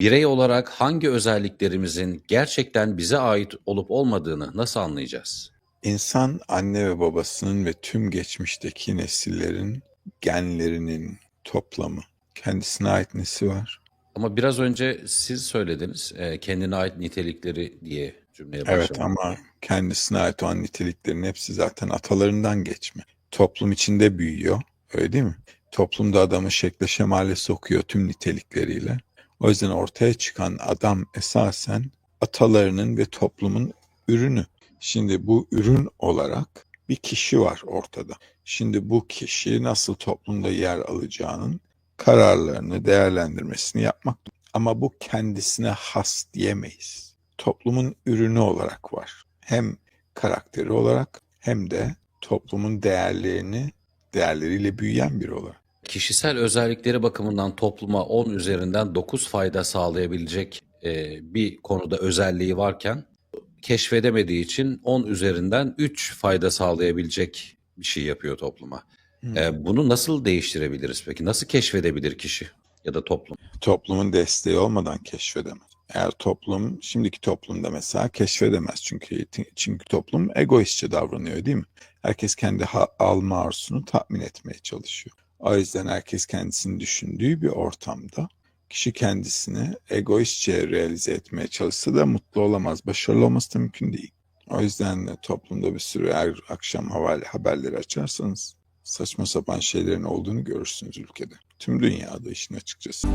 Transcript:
Birey olarak hangi özelliklerimizin gerçekten bize ait olup olmadığını nasıl anlayacağız? İnsan anne ve babasının ve tüm geçmişteki nesillerin genlerinin toplamı. Kendisine ait nesi var? Ama biraz önce siz söylediniz e, kendine ait nitelikleri diye cümleye Evet başlamak. ama kendisine ait olan niteliklerin hepsi zaten atalarından geçme. Toplum içinde büyüyor. Öyle değil mi? Toplumda adamı şekle şemale sokuyor tüm nitelikleriyle. O yüzden ortaya çıkan adam esasen atalarının ve toplumun ürünü. Şimdi bu ürün olarak bir kişi var ortada. Şimdi bu kişi nasıl toplumda yer alacağının kararlarını, değerlendirmesini yapmak. Ama bu kendisine has diyemeyiz. Toplumun ürünü olarak var. Hem karakteri olarak hem de toplumun değerlerini, değerleriyle büyüyen biri olarak. Kişisel özellikleri bakımından topluma 10 üzerinden 9 fayda sağlayabilecek e, bir konuda özelliği varken keşfedemediği için 10 üzerinden 3 fayda sağlayabilecek bir şey yapıyor topluma. Hmm. E, bunu nasıl değiştirebiliriz peki? Nasıl keşfedebilir kişi ya da toplum? Toplumun desteği olmadan keşfedemez. Eğer toplum, şimdiki toplumda mesela keşfedemez çünkü çünkü toplum egoistçe davranıyor değil mi? Herkes kendi alma arzusunu tatmin etmeye çalışıyor. O yüzden herkes kendisini düşündüğü bir ortamda kişi kendisini egoistçe realize etmeye çalışsa da mutlu olamaz. Başarılı olması da mümkün değil. O yüzden de toplumda bir sürü her akşam haber, haberleri açarsanız saçma sapan şeylerin olduğunu görürsünüz ülkede. Tüm dünyada işin açıkçası.